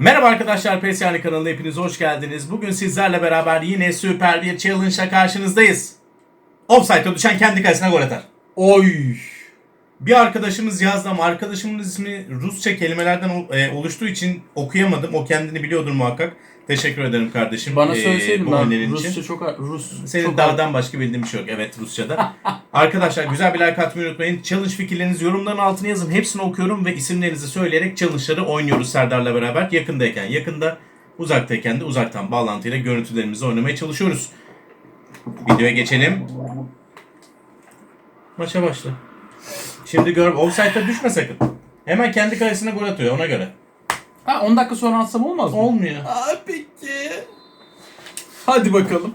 Merhaba arkadaşlar PSYANI kanalına hepiniz hoş geldiniz. Bugün sizlerle beraber yine süper bir challenge'la karşınızdayız. Offside'a düşen kendi kalesine gol atar. Oy. Bir arkadaşımız yazdı ama arkadaşımın ismi Rusça kelimelerden e, oluştuğu için okuyamadım. O kendini biliyordur muhakkak. Teşekkür ederim kardeşim. Bana e, söyleseydin ben Rusça için. çok Rus Senin çok dağdan başka bildiğim bir şey yok. Evet Rusça'da. Arkadaşlar güzel bir like atmayı unutmayın. Challenge fikirlerinizi yorumların altına yazın. Hepsini okuyorum ve isimlerinizi söyleyerek challenge'ları oynuyoruz Serdar'la beraber. Yakındayken yakında, uzaktayken de uzaktan bağlantıyla görüntülerimizi oynamaya çalışıyoruz. Videoya geçelim. Maça başla. Şimdi gör, offside'da düşme sakın. Hemen kendi kalesine gol atıyor ona göre. Ha 10 dakika sonra atsam olmaz mı? Olmuyor. Aa peki. Hadi bakalım.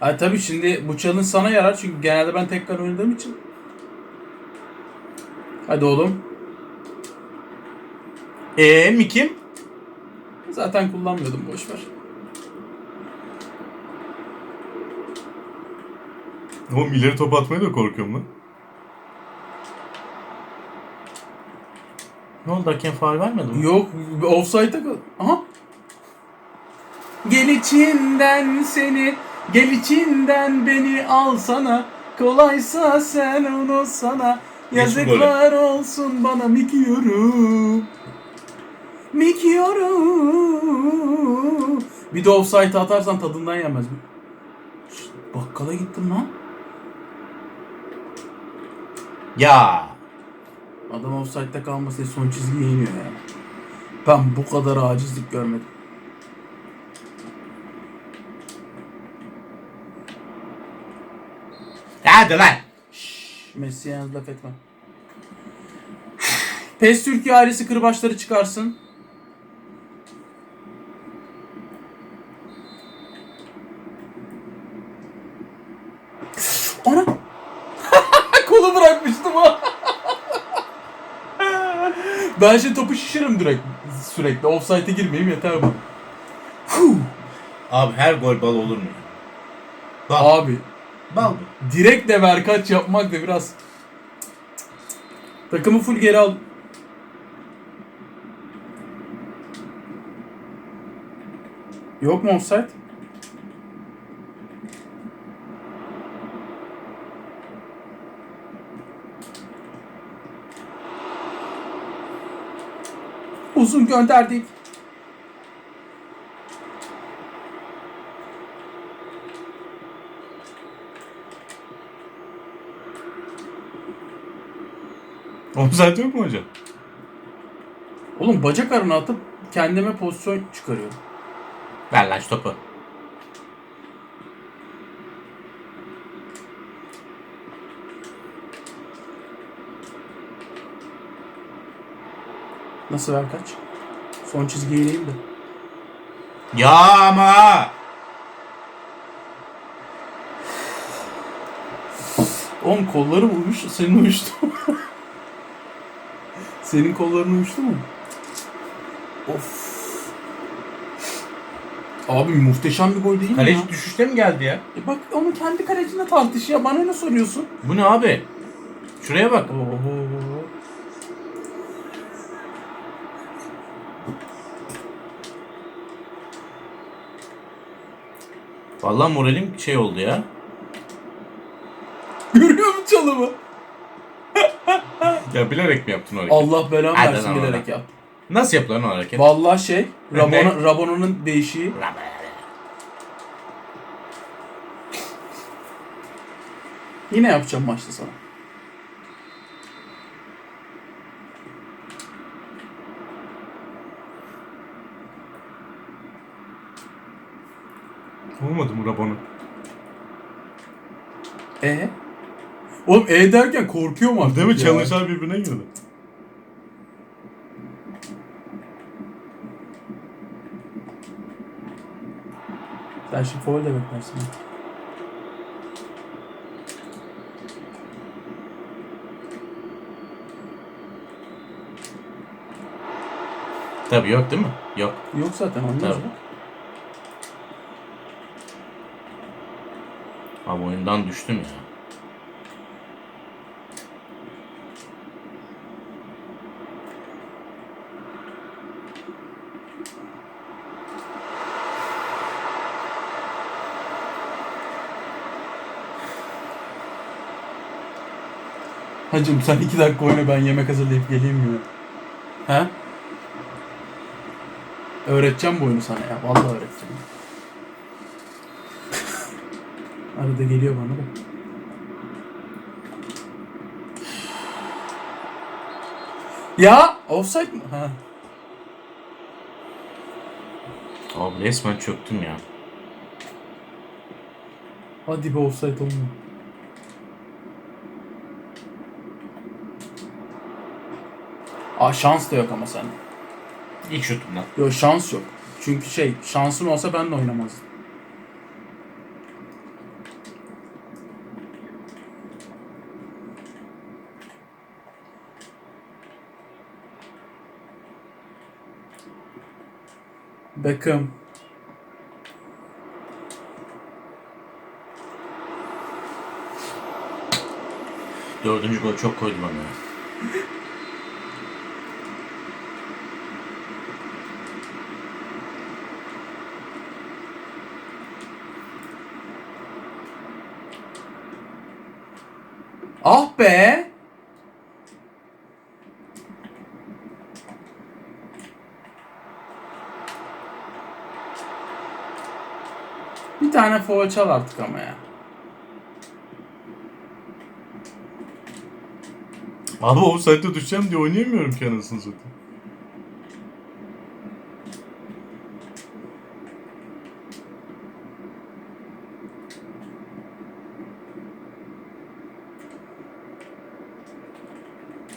Ha tabii şimdi bu challenge sana yarar çünkü genelde ben tekrar oynadığım için. Hadi oğlum. Eee mi kim? Zaten kullanmıyordum boş ver. Oğlum ileri top atmaya da korkuyorum lan. Ne oldu hakem faul vermedi mi? Yok offside'a kal. Aha. Gel içinden seni, gel içinden beni alsana. Kolaysa sen onu sana. Geç bu Yazıklar olsun bana mikiyorum. Mikiyorum. Bir de offside atarsan tadından yemez mi? Şşt, bakkala gittim lan. Ya. Adam offside'de kalmasaydı son çizgiye iniyor ya. Ben bu kadar acizlik görmedim. Hadi lan. Messi'ye yalnız laf etmem. PES Türkiye ailesi kırbaçları çıkarsın. Ben şimdi topu şişirim direkt sürekli. Offside'e girmeyeyim yeter bu. Huh. Abi her gol bal olur mu? Bal. Abi Bal mı? direkt de verkaç yapmak da biraz takımı full geri al. Yok mu offside? Uzun gönderdik. Offside yok mu hocam? Oğlum bacak arına atıp kendime pozisyon çıkarıyorum. Ver lan şu topu. Nasıl ver kaç? Son çizgiye ineyim de. Ya ama. Oğlum kollarım uymuş, senin uyuştu mu? senin kolların uyuştu mu? Of. Abi muhteşem bir gol değil mi ya? Kaleci düşüşte mi geldi ya? E bak onu kendi kalecine tartış ya. Bana ne soruyorsun? Bu ne abi? Şuraya bak. Oho. Vallahi moralim şey oldu ya. Görüyor musun çalımı? Ya bilerek mi yaptın o hareketi? Allah belamı Hadi versin lan bilerek oradan. yap. Nasıl yapılır lan o hareket? Vallahi şey, Ne? Rabona, Rabona'nın değişiği. Yine yapacağım maçta sana. Olmadı mı Rabona? E? Oğlum E derken korkuyorum artık Değil mi? ya. Challenge'lar birbirine girdi. Sen şimdi foul de beklersin. Tabii yok değil mi? Yok. Yok zaten olmaz Tabii. Abi oyundan düştüm ya. Hacım sen iki dakika oyna ben yemek hazırlayıp geleyim mi? He? Öğreteceğim bu oyunu sana ya. Vallahi öğreteceğim. Arada geliyor bana da. Ya offside mı? Ha. Abi resmen çöktüm ya. Hadi be offside olmuyor. Aa şans da yok ama sende. İlk şutumdan. Yok şans yok. Çünkü şey şansın olsa ben de oynamazdım. Beckham. Dördüncü gol çok koydu bana ya. Ah be! Bir çal artık ama ya. Abi offside'e düşeceğim diye oynayamıyorum ki anasını satayım.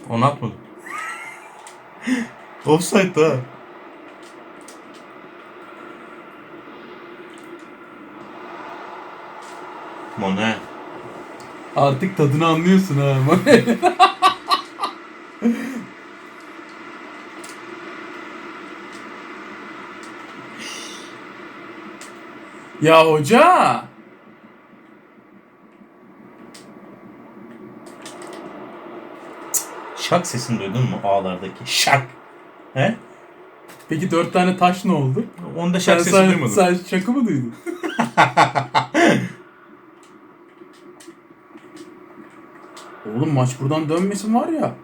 Onu atmadım. Offside ha. Mone. Artık tadını anlıyorsun ha. ya hoca! Şak sesini duydun mu ağlardaki? Şak. He? Peki dört tane taş ne oldu? Onda şak Sen, sesi sen, duymadın. sen şakı mı duydun? Oğlum maç buradan dönmesin var ya.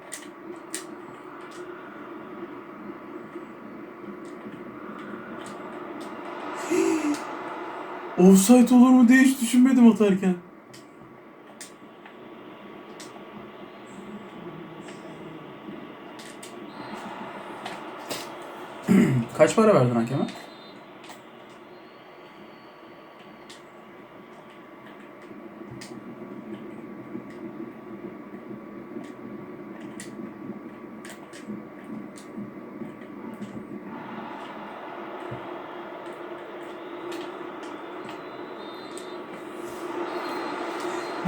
Offside olur mu diye hiç düşünmedim atarken. Kaç para verdin hakeme?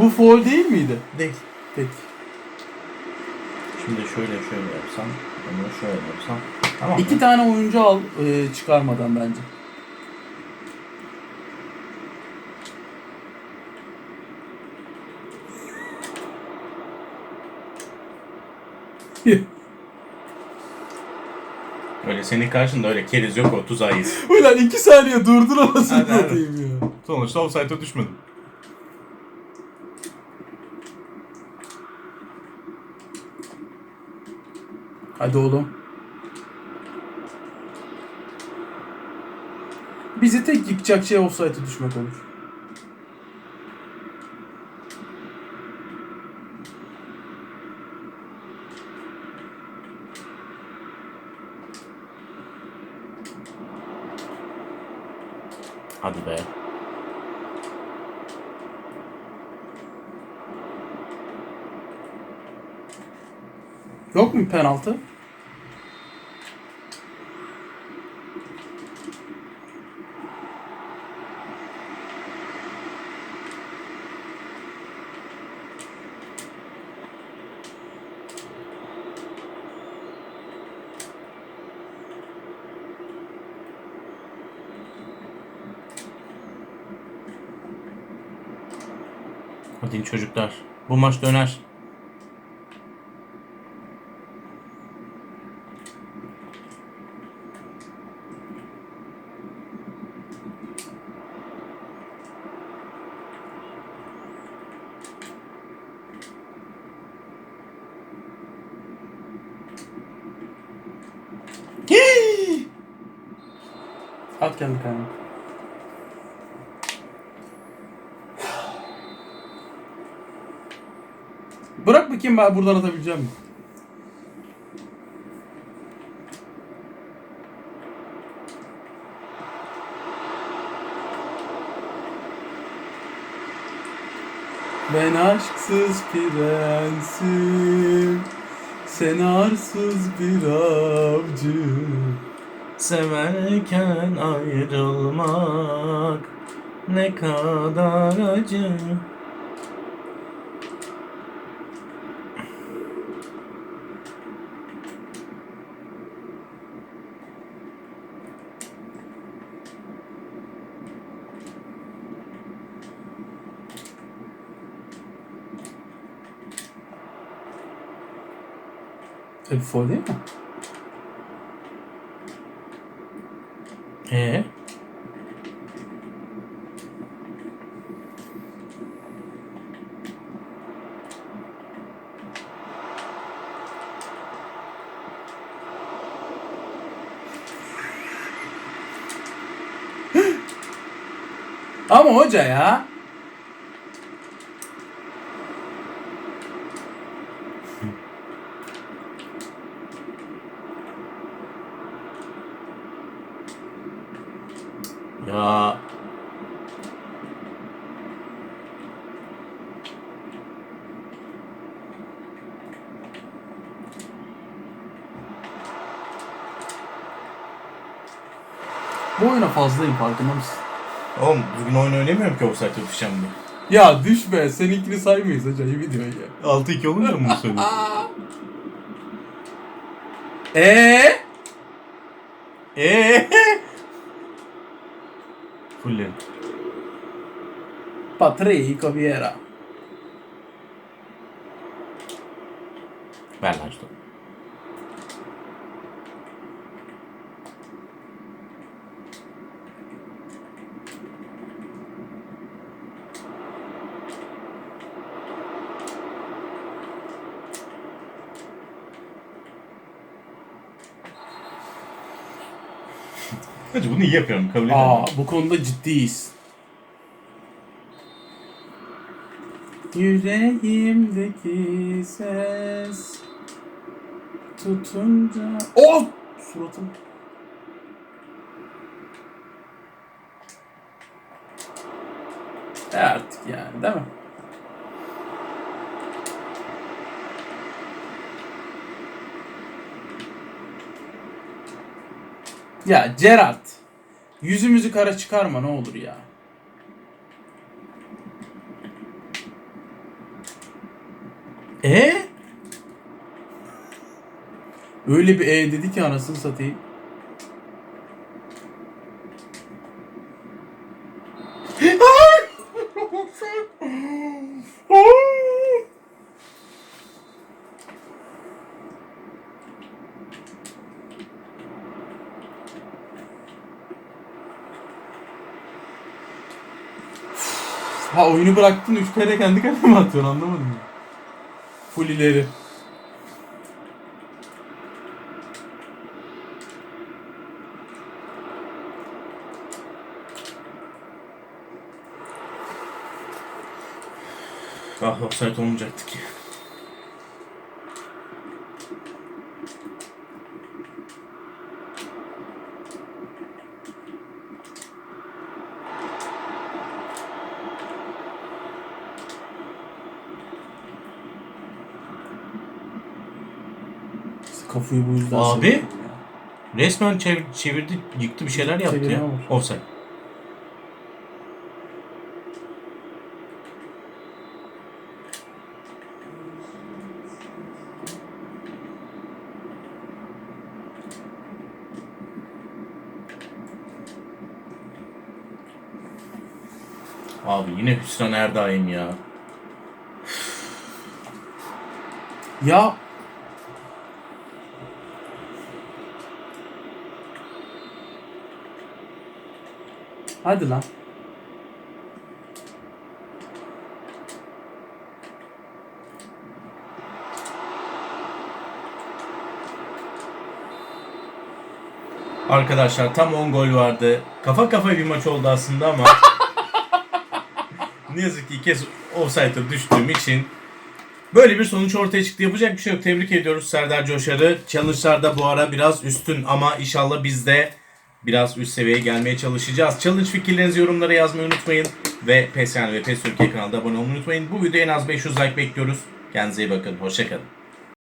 Bu foul değil miydi? Değil. Peki. Şimdi şöyle şöyle yapsam, bunu şöyle yapsam. Tamam mı? İki tane oyuncu al e, çıkarmadan bence. Öyle senin karşında öyle keriz yok o tuzağı yesin. Ulan iki saniye durdun anasını Hadi, hadi. satayım ya. Sonuçta offside'a düşmedim. Hadi oğlum. Bizi tek yıkacak şey offside'e düşmek olur. Hadi be. Yok mu penaltı? Hadi çocuklar. Bu maç döner. Hii! At geldi kanka. Bakayım ben buradan atabileceğim mi? Ben aşksız prensim Sen arsız bir avcı Severken ayrılmak ne kadar acı. Tabii foul değil mi? Ee? Ama hoca ya. Ya Bu oyuna fazlayım farkında mısın? oğlum bugün oyun oynamıyorum ki offside tutuşacağım diye. Ya düşme. Seninkini saymayız hocam. iyi video ya. 6-2 olunca mı bunu söylüyorsun? Eee? Eee? फुले पाथरे ही कवियरा Hacı bunu iyi yapıyorum kabul ederim. Aa bu konuda ciddiyiz. Yüreğimdeki ses tutunca... Oh! Suratım. E artık yani değil mi? Ya Gerard. Yüzümüzü kara çıkarma ne olur ya. E? Öyle bir e dedi ki anasını satayım. Ha oyunu bıraktın 3 kere kendi kaleme mi atıyorsun anlamadım ya. Full ileri. Ah offside olmayacaktık ya. Kafayı bu yüzden Abi. Resmen çevir- çevirdi, yıktı bir şeyler yaptı Çevirme ya. var. Offside. Abi yine Hüsran Erdaim ya. Ya Hadi lan. Arkadaşlar tam 10 gol vardı. Kafa kafa bir maç oldu aslında ama ne yazık ki ilk kez offside'a düştüğüm için böyle bir sonuç ortaya çıktı. Yapacak bir şey yok. Tebrik ediyoruz Serdar Coşar'ı. Challenge'larda bu ara biraz üstün ama inşallah biz de biraz üst seviyeye gelmeye çalışacağız. Challenge fikirlerinizi yorumlara yazmayı unutmayın. Ve PES yani ve PES Türkiye kanalına abone olmayı unutmayın. Bu videoya en az 500 like bekliyoruz. Kendinize iyi bakın. Hoşçakalın.